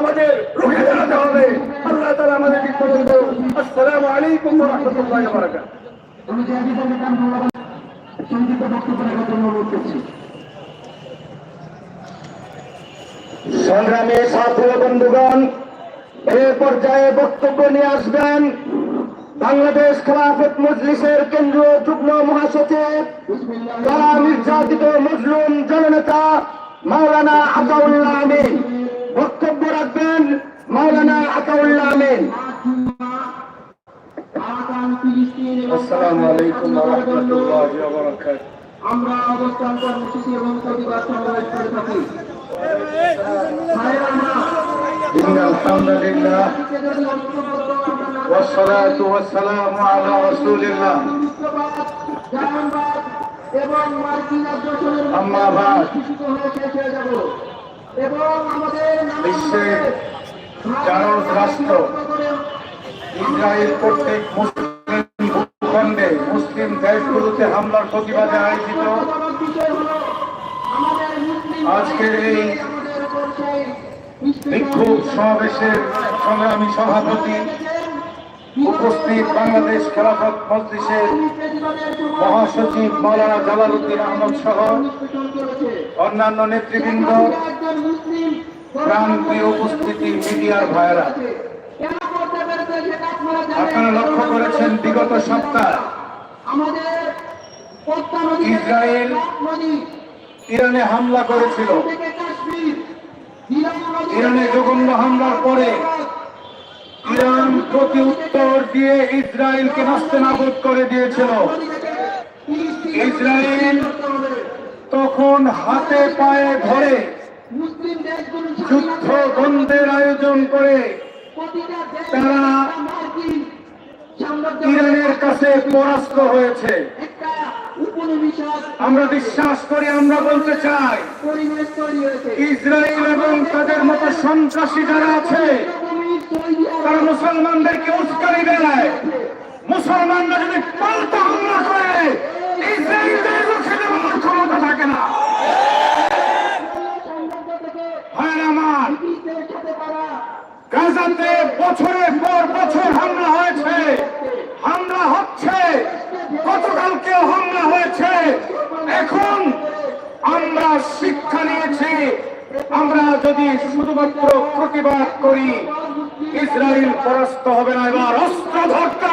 আমাদের রুখে দাঁড়াতে হবে। আল্লাহ আমাদের ঠিক আলাইকুম সংগ্রামী বন্ধুগণ, এ পর্যায়ে বক্তব্য নিয়ে আসবেন বাংলাদেশ খেলাফত মজলিসের কেন্দ্রীয় যুগ্ম মহাসচিব নির্যাতিত মজলুম জননেতা মাওলানা আতাউল্লাহ আমিন। বক্তব্য রাখবেন মাওলানা আতাউল্লাহ আমিন আগাম ফিলিস্তিন এবং আসসালামু আলাইকুম ওয়া রাহমাতুল্লাহি ওয়া বারাকাতুহু আমরা অবস্থান কর্মসূচি এবং প্রতিবাদ সমাবেশ করে থাকি ভাইয়েরা আমরা إن الحمد لله আজকে যদি ঐক্যবদ্ধ আমরা না والصلاة والسلام على رسول الله বিশ্ববাদ, জাহানবাদ বিশ্বের ভাই- রাষ্ট্র ইসরায়েল কর্তৃক মুসলিম ভূখণ্ডে মুসলিম দেশগুলোতে হামলার প্রতিবাদে আয়োজিত আজকের এই বিক্ষোভ সমাবেশের সংগ্রামী সভাপতি উপস্থিত বাংলাদেশ খেলাফত মজলিসের মহাসচিব মৌলানা জালালউদ্দিন আহমদ সহ অন্যান্য নেতৃবৃন্দ প্রান্তীয় উপস্থিতি মিডিয়ার ভাইয়েরা। আপনারা লক্ষ্য করেছেন বিগত সপ্তাহ ইসরায়েল ইরানে হামলা করেছিল। ইরানে জঘন্য হামলার পরে ইরান প্রতি উত্তর দিয়ে ইসরায়েলকে নাস্তেনাবুদ করে দিয়েছিল। ইসরায়েল তখন হাতে পায়ে ধরে যুদ্ধ বন্ধের আয়োজন করে তারা ইরানের কাছে পরাস্ত হয়েছে। আমরা বিশ্বাস করি, আমরা বলতে চাই, ইসরায়েল এবং তাদের মতো সন্ত্রাসী যারা আছে তৈরি মুসলমানদেরকে উস্কানি দেয়। মুসলমানরা যদি পাল্টা হামলা করে ক্ষমতা থাকে না। বছরের পর বছর হামলা হয়েছে। হামলা হচ্ছে। গতকালকে হামলা হয়েছে। এখন আমরা শিক্ষা নিয়েছি। আমরা যদি শুধুমাত্র প্রতিবাদ করি ইসরায়েল পরাস্ত হবে না এবার অস্ত্র ধরতে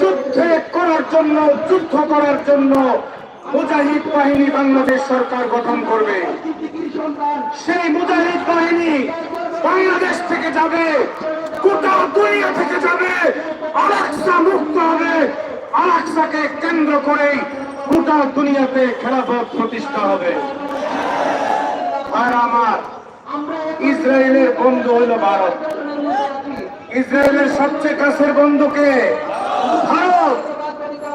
যুদ্ধে করার জন্য, যুদ্ধ করার জন্য মুজাহিদ বাহিনী বাংলাদেশ সরকার গঠন করবে। সেই মুজাহিদ বাহিনী বাংলাদেশ থেকে যাবে, গোটা দুনিয়া থেকে যাবে, আলাক্সা মুক্ত হবে। আলাক্সাকে কেন্দ্র করেই গোটা দুনিয়াতে খেলাফত প্রতিষ্ঠা হবে। আর আমার ইসরায়েলের বন্ধু হলো ভারত। ইসরায়েলের সবচেয়ে কাছের বন্ধুকে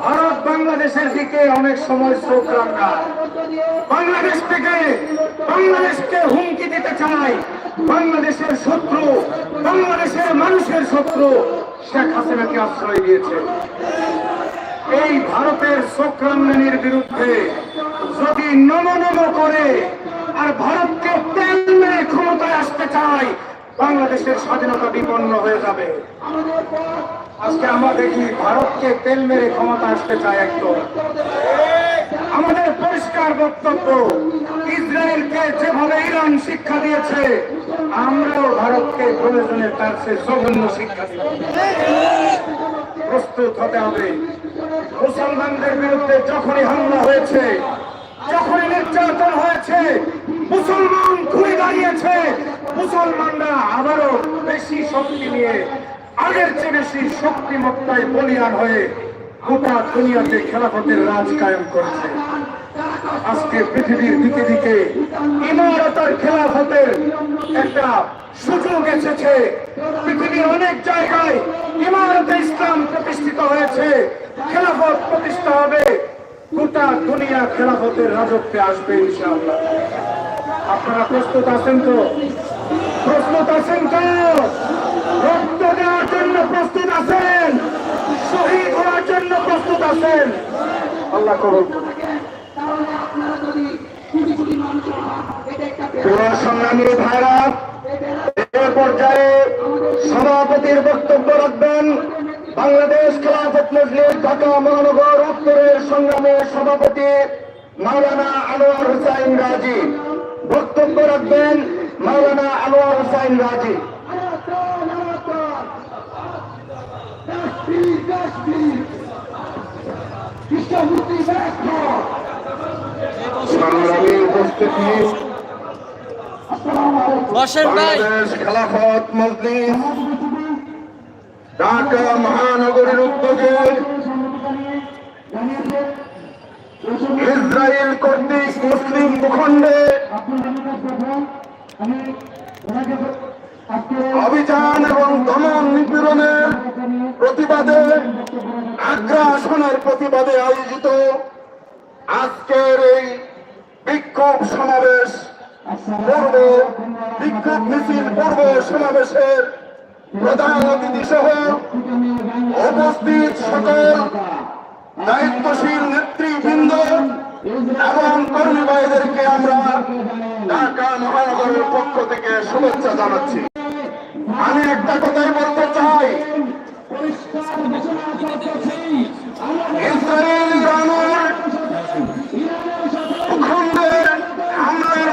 ভারত বাংলাদেশের দিকে অনেক সময় চোখ রাখায় বাংলাদেশ থেকে, বাংলাদেশকে হুমকি দিতে চায় বাংলাদেশের শত্রু, বাংলাদেশের মানুষের শত্রু শেখ হাসিনাকে আশ্রয় দিয়েছে। এই ভারতের চক্রান্নের বিরুদ্ধে যদি নম নম করে, আর ভারতকে তেল মেরে ক্ষমতায় আসতে চায় বাংলাদেশের স্বাধীনতা বিপন্ন হয়ে যাবে। আজকে আমরা দেখি ভারতকে তেল মেরে ক্ষমতা আসতে চায় একদম আমাদের পরিষ্কার বক্তব্য, ইসরায়েলকে যেভাবে ইরান শিক্ষা দিয়েছে, আমরাও ভারতকে প্রয়োজনে তার সে শিক্ষা প্রস্তুত হতে হবে। মুসলমানদের বিরুদ্ধে যখনই হামলা হয়েছে, যখনই নির্যাতন হয়েছে মুসলমান ঘুরে দাঁড়িয়েছে। মুসলমানরা আবারও বেশি শক্তি নিয়ে, আগের চেয়ে বেশি শক্তিমত্তায় বলিয়ান হয়ে গোটা দুনিয়াতে খেলাফতের রাজ কায়েম করেছে। আজকে পৃথিবীর দিকে দিকে ইমারতার খেলাফতের একটা সুযোগ এসেছে। পৃথিবীর অনেক জায়গায় ইমারতে ইসলাম প্রতিষ্ঠিত হয়েছে। খেলাফত প্রতিষ্ঠা হবে। গোটা দুনিয়া খেলাফতের রাজত্বে আসবে ইনশাআল্লাহ। আপনারা প্রস্তুত আছেন তো? প্রস্তুত আছেন তো? রক্ত দেওয়ার জন্য প্রস্তুত আছেন? শহীদ হওয়ার জন্য প্রস্তুত আছেন? আল্লাহ করুন। সভাপতির বক্তব্য রাখবেন বাংলাদেশ খেলাফত মজলিস ঢাকা মহানগর উত্তরের সংগ্রামের সভাপতি মাওলানা আনোয়ার হুসাইন রাজি। বক্তব্য রাখবেন মাওলানা আনোয়ার হুসাইন রাজি। খেলাফত মজলিস ঢাকা মহানগরীর উদ্যোগে ইসরায়েল কর্তৃক মুসলিম ভূখণ্ডে অভিযান এবং দমন নিপীড়নের প্রতিবাদে আগ্রাসনের প্রতিবাদে আয়োজিত আজকের এই বিক্ষোভ সমাবেশ, পূর্ব বিক্ষোভ মিছিল, পূর্ব সমাবেশের প্রধান অতিথি সহ উপস্থিত সকল দায়িত্বশীল নেতৃবৃন্দ এবং কর্মী ভাইদেরকে আমরা ঢাকা মহানগরের পক্ষ থেকে শুভেচ্ছা জানাচ্ছি। আমি একটা কথাই বলতে চাই।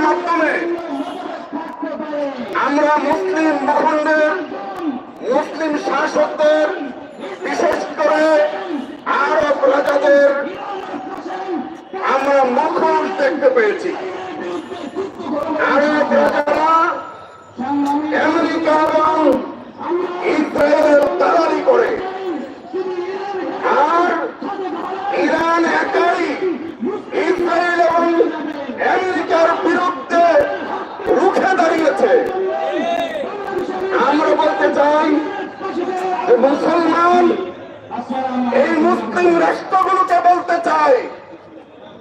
মাধ্যমে আমরা মুসলিম ভূখণ্ডের মুসলিম শাসকদের বিশেষ করে আরব রাজাদের আমরা মুখোশ দেখতে পেয়েছি আরব রাজারা আমেরিকা এবং ইসরায়েলের দালালি করে আর ইরান একাই ইসরায়েল এবং আমেরিকার বিরুদ্ধে রুখে দাঁড়িয়েছে আমরা বলতে চাই যে মুসলমান এই মুসলিম রাষ্ট্রগুলোকে বলতে চাই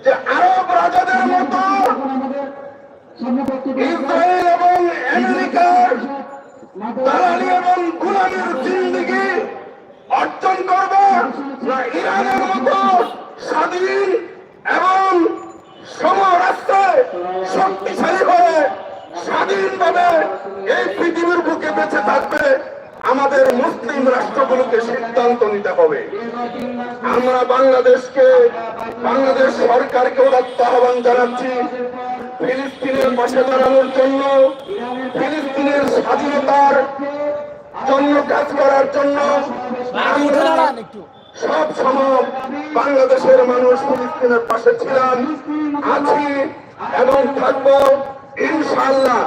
যে আরব রাজাদের মতো ইসরায়েল এবং আমেরিকার দালালি এবং গুলামির জিন্দিগি অর্জন করব না, ইরানের মতো স্বাধীন এবং সমরাষ্ট্রে শক্তিশালী হয়ে স্বাধীনভাবে এই পৃথিবীর বুকে বেঁচে থাকবে আমাদের মুসলিম রাষ্ট্রগুলোকে সিদ্ধান্ত নিতে হবে। আমরা বাংলাদেশকে, বাংলাদেশ সরকারকে আহ্বান জানাচ্ছি। ফিলিস্তিনের পাশে দাঁড়ানোর জন্য ফিলিস্তিনের স্বাধীনতার জন্য কাজ করার জন্য সব সময় বাংলাদেশের মানুষ ফিলিস্তিনের পাশে ছিলাম আছি এবং থাকব। ইনশাআল্লাহ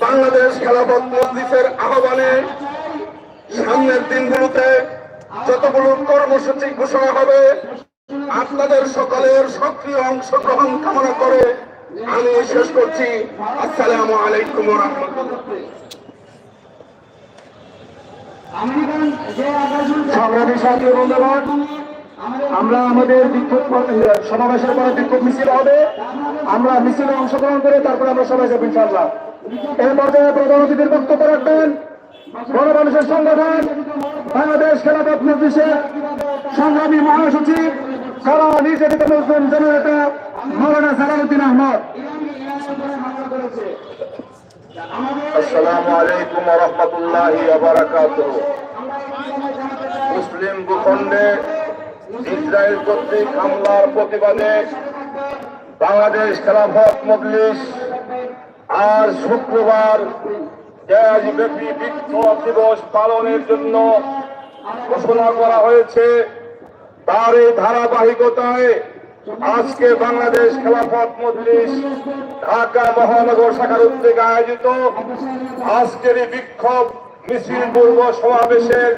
বাংলাদেশ খেলাফত মজলিসের আহ্বানে সামনের দিনগুলোতে যতগুলো কর্মসূচি ঘোষণা হবে আপনাদের সকলের সক্রিয় অংশগ্রহণ কামনা করে আমি শেষ করছি। আসসালামু আলাইকুম আমরা আমাদের বিক্ষোভ সমাবেশের পরে বিক্ষোভ মিছিল হবে। আমরা মিছিলে অংশগ্রহণ করে তারপরে আমরা সবাই যাব ইনশাল্লাহ এই পর্যায়ে প্রধান অতিথির বক্তব্য রাখবেন। গণমানুষের সংগঠন, বাংলাদেশ খেলাফত মজলিসের সংগ্রামী মহাসচিব, সারা নির্যাতিত মুসলিম জননেতা মৌলানা সালামুদ্দিন আহমদ। আসসালামু আলাইকুম রহমতুল্লাহ মুসলিম ভূখণ্ডে ইসরায়েল কর্তৃক হামলার প্রতিবাদে বাংলাদেশ খেলাফত মজলিস আজ শুক্রবার দেশব্যাপী বিক্ষোভ দিবস পালনের জন্য ঘোষণা করা হয়েছে। তার এই ধারাবাহিকতায় আজকে বাংলাদেশ খেলাফত মজলিস ঢাকা মহানগর শাখার উদ্যোগে আয়োজিত আজকের এই বিক্ষোভ মিছিল পূর্ব সমাবেশের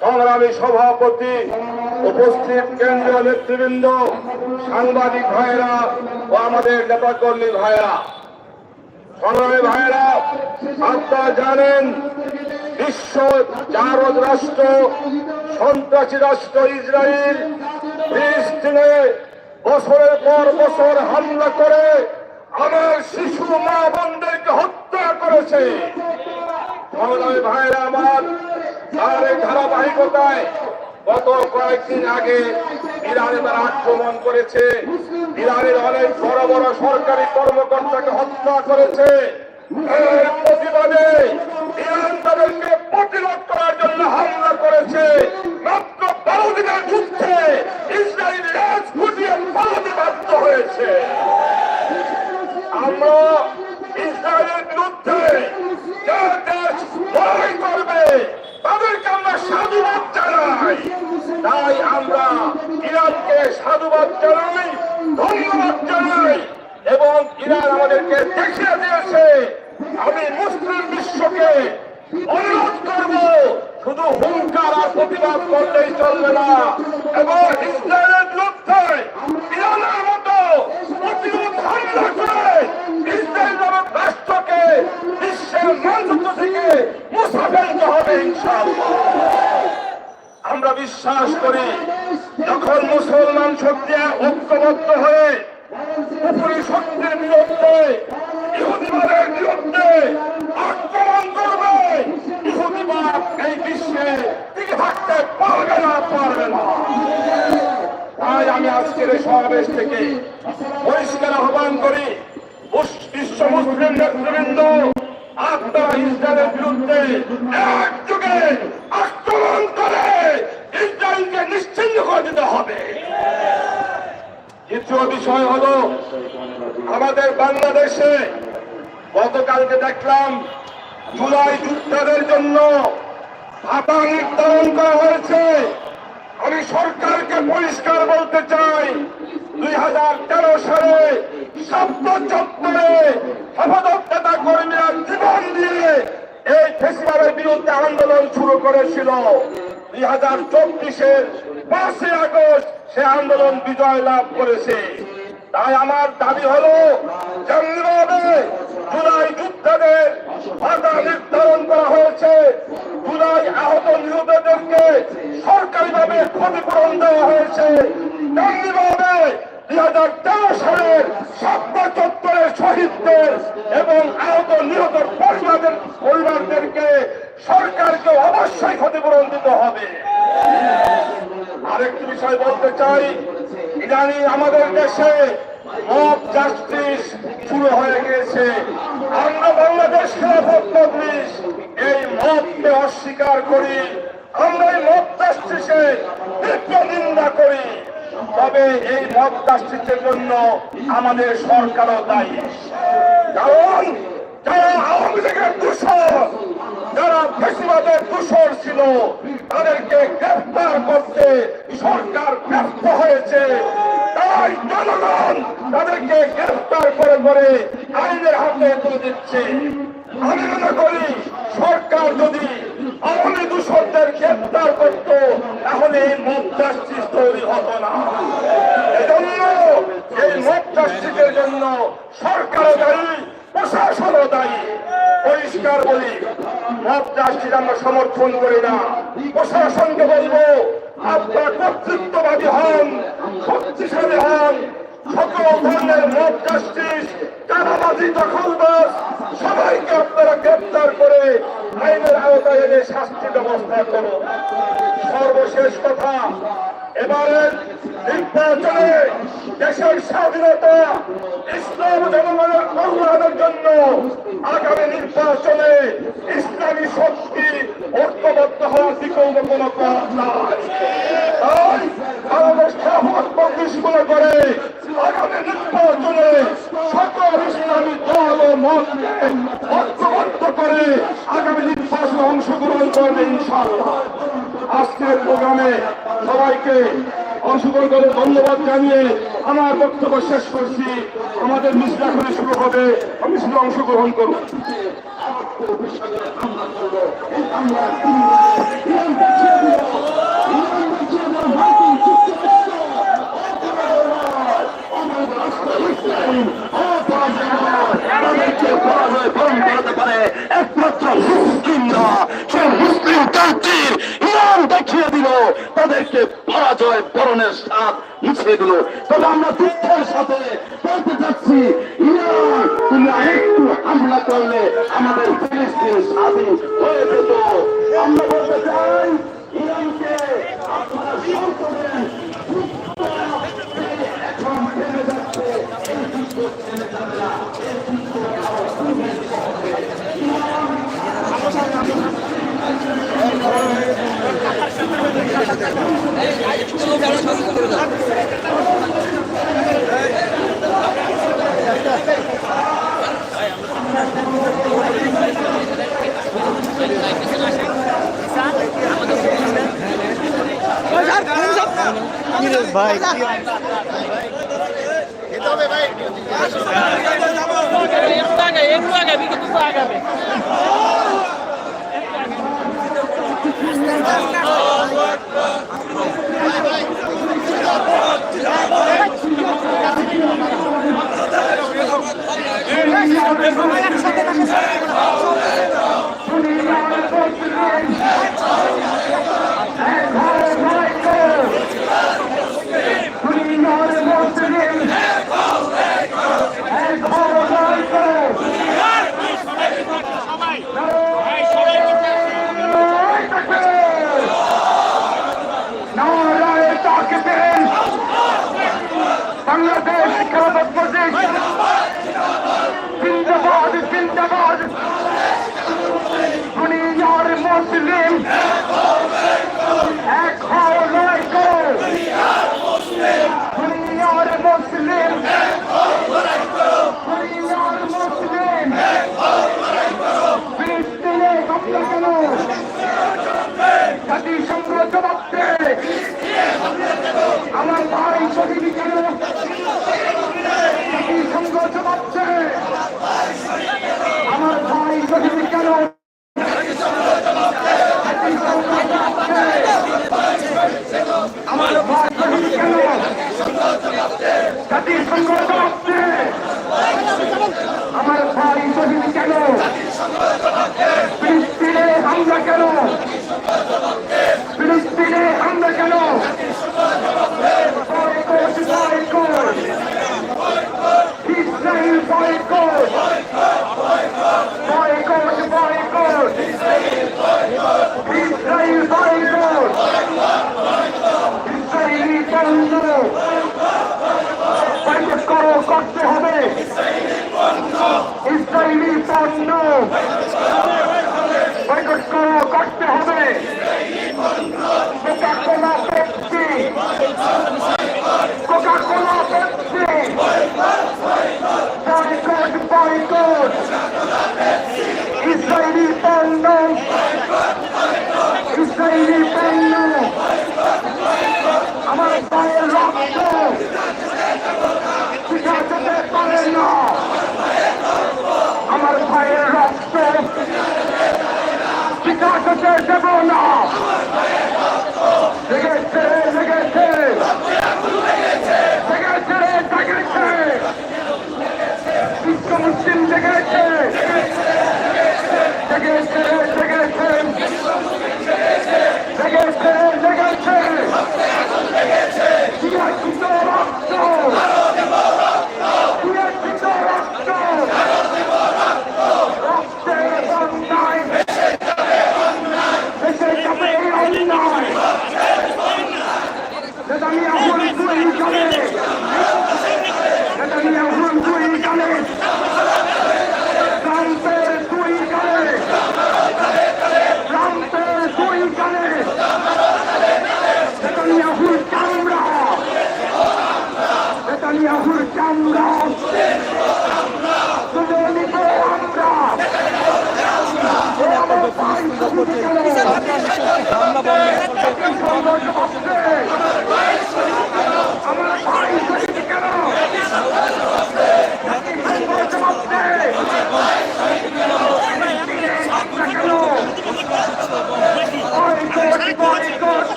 সংগ্রামী সভাপতি উপস্থিত কেন্দ্রীয় নেতৃবৃন্দ, সাংবাদিক ভাইয়েরা ও আমাদের নেতাকর্মী ভাইয়েরা। সংগ্রামী ভাইয়েরা, আপনারা জানেন বিশ্ব জারদ রাষ্ট্র, সন্ত্রাসী রাষ্ট্র ইসরায়েল, ফিলিস্তিনে বছরের পর বছর হামলা করে আমার শিশু মা বন্ধুকে হত্যা করেছে। ভাইরা আমার, তার ধারাবাহিকতায় গত কয়েকদিন আগে ইরানে তারা আক্রমণ করেছে। ইরানের অনেক বড় বড় সরকারি কর্মকর্তাকে হত্যা করেছে। প্রতিবাদে ইরান তাদেরকে প্রতিরোধ করার জন্য হামলা করেছে যুদ্ধে ইসরায়েল রাজ ফুটিয়ে হয়েছে আমরা ইসরায়েলের বিরুদ্ধে যে দেশ লড়াই করবে তাদেরকে আমরা সাধুবাদ জানাই তাই আমরা ইরানকে সাধুবাদ জানাই, ধন্যবাদ জানাই, এবং ইরান আমাদেরকে দেখিয়ে দিয়েছে আমি মুসলিম বিশ্বকে অনুরোধ করব, শুধু হুঙ্কার আর প্রতিবাদ করলেই চলবে না। এবং ইসরায়েলের ইরানের মতো আমরা বিশ্বাস করি, যখন মুসলমান শক্তি ঐক্যবদ্ধ হয়ে উপরি শক্তির বিরুদ্ধে ইহুদিবাদের বিরুদ্ধে আক্রমণ করবে ইহুদিবাদ এই বিশ্বে টিকে থাকতে পারবে না পারবে না তাই আমি আজকের এই সমাবেশ থেকে পরিষ্কার আহ্বান করি মুস- বিশ্ব মুসলিম নেতৃবৃন্দ আপনারা ইসরায়েলের বিরুদ্ধে একযোগে আক্রমণ করে ইসরায়েলকে নিশ্চিন্ন করে দিতে হবে দ্বিতীয় বিষয় হলো আমাদের বাংলাদেশে গতকালকে দেখলাম জুলাই যুদ্ধের জন্য ভাতা নির্ধারণ করা হয়েছে। আমি সরকারকে পরিষ্কার বলতে চাই, দুই হাজার তেরো সালে শব্দ চত্বরে হেফাজত কর্মীরা জীবন দিয়ে এই ফেসিবাদের বিরুদ্ধে আন্দোলন শুরু করেছিল। দুই হাজার চব্বিশের পাঁচই আগস্ট সে আন্দোলন বিজয় লাভ করেছে। তাই আমার দাবি হলো, যেমনিভাবে জুলাই যুদ্ধের ভাতা নির্ধারণ করা হয়েছে। জুলাই আহত নিহতদেরকে সরকারিভাবে ক্ষতিপূরণ দেওয়া হয়েছে। তেমনিভাবে দুই হাজার তেরো সালের সভ্য চত্বরের শহীদদের এবং আহত নিহত পরিবারদের পরিবারদেরকে সরকারকে অবশ্যই ক্ষতিপূরণ দিতে হবে। আরেকটি বিষয় বলতে চাই, ইদানিং আমাদের দেশে মব জাস্টিস শুরু হয়ে গিয়েছে। আমরা বাংলাদেশ খেলাফত মজলিস এই মবকে অস্বীকার করি। আমরা এই জাস্টিসের তীব্র নিন্দা করি। তবে এই মব জাস্টিসের জন্য আমাদের সরকারও দায়ী। কারণ যারা আওয়ামী লীগের দূষণ যারা ফেসিবাদের দূষণ ছিল, তাদেরকে গ্রেফতার করতে সরকার ব্যর্থ হয়েছে। তাই জনগণ তাদেরকে গ্রেফতার করে করে আইনের হাতে তুলে দিচ্ছে। আমি মনে করি সরকার যদি আওয়ামী দূষণদের গ্রেফতার করত, তাহলে এই মব জাস্টিস তৈরি হতো না। এজন্য এই মব জাস্টিসের জন্য সরকারও দায়ী, প্রশাসনও দায়ী। পরিষ্কার বলি, মব জাস্টিস আমরা সমর্থন করি না। প্রশাসনকে বলব আপনার কর্তৃত্ববাদী হন, শক্তিশালী হন, সকল ধরনের মব জাস্টিস চাঁদাবাজি দখলবাস সবাইকে আপনারা গ্রেপ্তার করে আইনের আওতায় এনে শাস্তি ব্যবস্থা করুন। সর্বশেষ কথা এবারে নির্বাচনে দেশের স্বাধীনতা, ইসলাম জনগণের কল্যাণের জন্য আগামী নির্বাচনে ইসলামী শক্তি ঐক্যবদ্ধ হওয়ার বিকল্প করে আগামী নির্বাচনে সকল ইসলামী দল ও ঐক্যবদ্ধ করে আগামী নির্বাচনে অংশগ্রহণ করবে ইনশাআল্লাহ। আজকের প্রোগ্রামে সবাইকে অংশগ্রহণ করে ধন্যবাদ জানিয়ে আমার বক্তব্য শেষ করছি। আমাদের মিশ্রা করে শুরু হবে। আমি শুধু অংশগ্রহণ করব। Thank you. পারে একমাত্র মুসলিমরা সে মুসলিম কান্ট্রির ইমান দেখিয়ে দিল। তাদেরকে পরাজয় বরণের সাথ মুছিয়ে দিল। তবে আমরা দুঃখের সাথে বলতে চাচ্ছি ইরান হামলা করলে আমাদের ফিলিস্তিন স্বাধীন হয়ে যেত। আমরা বলতে চাই, ইরানকে আপনারা সংসদে ভাই ভাই বিলি পণ্য বৈকট করতে হবে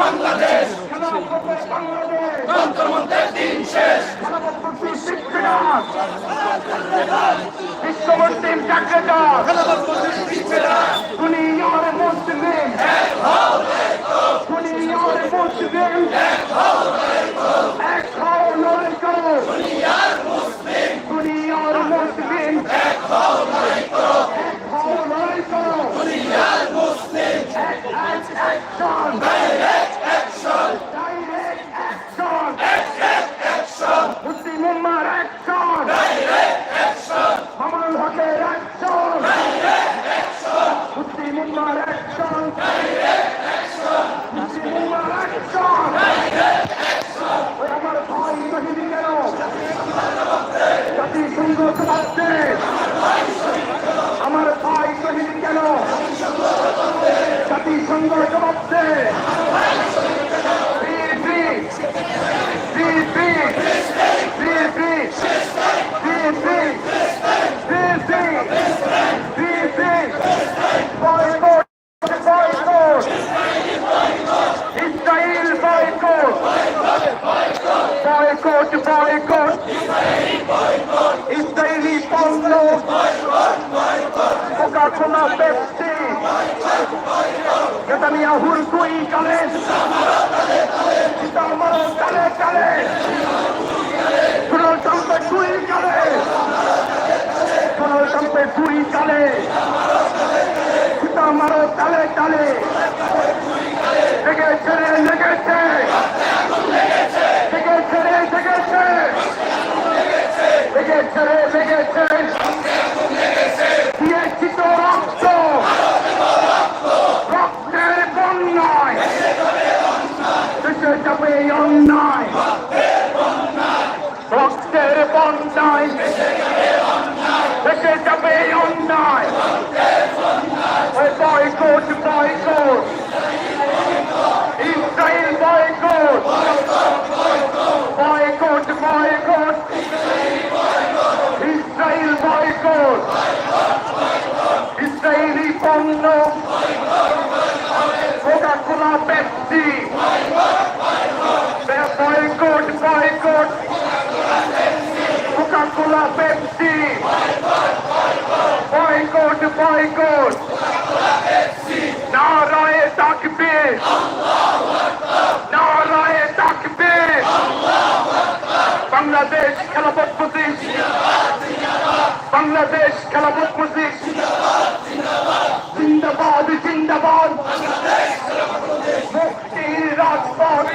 বাংলাদেশ তন্ত্রমন্ত্রের দিন শেষ খেলাফত মুক্তি শিখবে না বিশ্ব মুসলিম জাগ্রত দুনিয়ার মুসলিম দুনিয়ার মুসলিম এক হও দুনিয়ার মুসলিম দুনিয়ার মুসলিম এক হও লড়াই করো এক হও লড়াই করো দুনিয়ার মুসলিম action direct action direct action এক অ্যাকশন মুসলিম উম্মার অ্যাকশন ডাইরেক্ট অ্যাকশন মামুনুল হকের অ্যাকশন ডাইরেক্ট অ্যাকশন মুসলিম উম্মার অ্যাকশন ডাইরেক্ট অ্যাকশন মুসলিম উম্মার অ্যাকশন ওই আমার ভাই বাহিনী কেন জাতিসংঘ জবাবতে আমার ভাই শহীদ কেন? জাতিসংঘ জবাবতে BNP BNP BNP BNP BNP BNP boycott boycott Israel boycott boycott boycott Israeli পণ্য কোকা-কোলা পেপসি নেতানিয়াহুর দুই কালে। সীতামারো কালে কালে। ডোনাল্ড ট্রাম্পের দুই কালে। ডোনাল্ড ট্রাম্পের দুই কালে। সীতামারো কালে কালে। লেগেছে রে, লেগেছে। লেগেছে রে, লেগেছে। লেগেছে রে, লেগেছে দিয়েছি তো রক্ত রক্তের বন্যায় দেশে যাবে অন্যায় রক্তের বন্যায় দেশে যাবে অন্যায় ওই boycott boycott Israel boycott boycott boycott Israel boycott Israeli পণ্য Coca Pepsi boycott boycott Coca Pepsi boycott boycott তাকবীর নারায়ে তাকবীর বাংলাদেশ খেলাফত মজলিস বাংলাদেশ খেলাফত মজলিস জিন্দাবাদ জিন্দাবাদ মুক্তির রাজপথ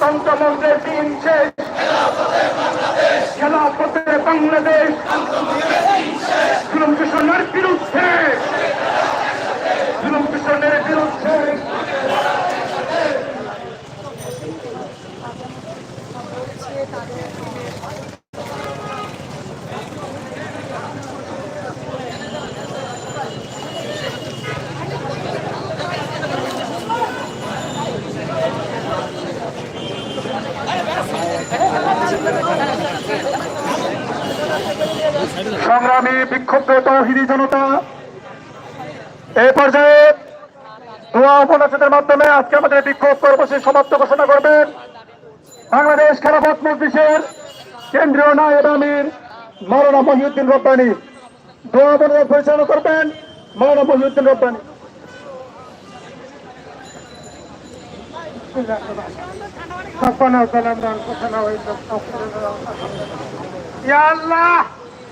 তন্ত্রমন্ত্রের দিন শেষ খেলাফতের বাংলাদেশ জুলুম কিশোরের বিরুদ্ধে সংগ্রামী বিক্ষুব্ধ তহিদি জনতা, এই পর্যায়ে দোয়া উপন্যাসের মাধ্যমে আজকে আমাদের বিক্ষোভ কর্মসূচি সমাপ্ত ঘোষণা করবেন। বাংলাদেশ খেলাফত মজলিসের কেন্দ্রীয় নায়েব মৌলানা মহিউদ্দিন রব্বানি। দোয়া উপন্যাস পরিচালনা করবেন মৌলানা মহিউদ্দিন রব্বানি। ইয়া আল্লাহ।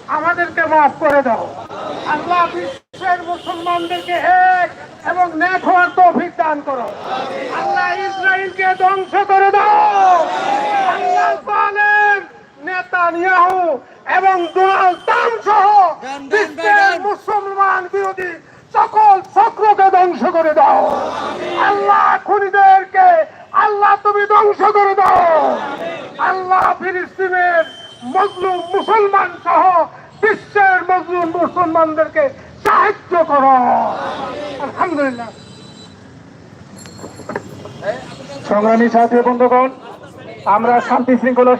আমাদেরকে মাফ করে দাও। আল্লাহ বিশ্বের মুসলমানদেরকে এক এবং নেক হওয়ার তৌফিক দান করো। আল্লাহ ইসরায়েলকে ধ্বংস করে দাও। আল্লাহ বলেন নেতানিয়াহু এবং ডোনাল্ড ট্রাম্প সহ বিশ্বের মুসলমান বিরোধী সকল চক্রকে ধ্বংস করে দাও। আল্লাহ খুনিদেরকে, আল্লাহ তুমি ধ্বংস করে দাও। আল্লাহ ফিলিস্তিনের মজলুম মুসলমান সহ বিশ্বের মজলুম মুসলমানদেরকে সাহায্য করো। আলহামদুলিল্লাহ। সংগ্রামী সাথী বন্ধুগণ, আমরা শান্তি শৃঙ্খলা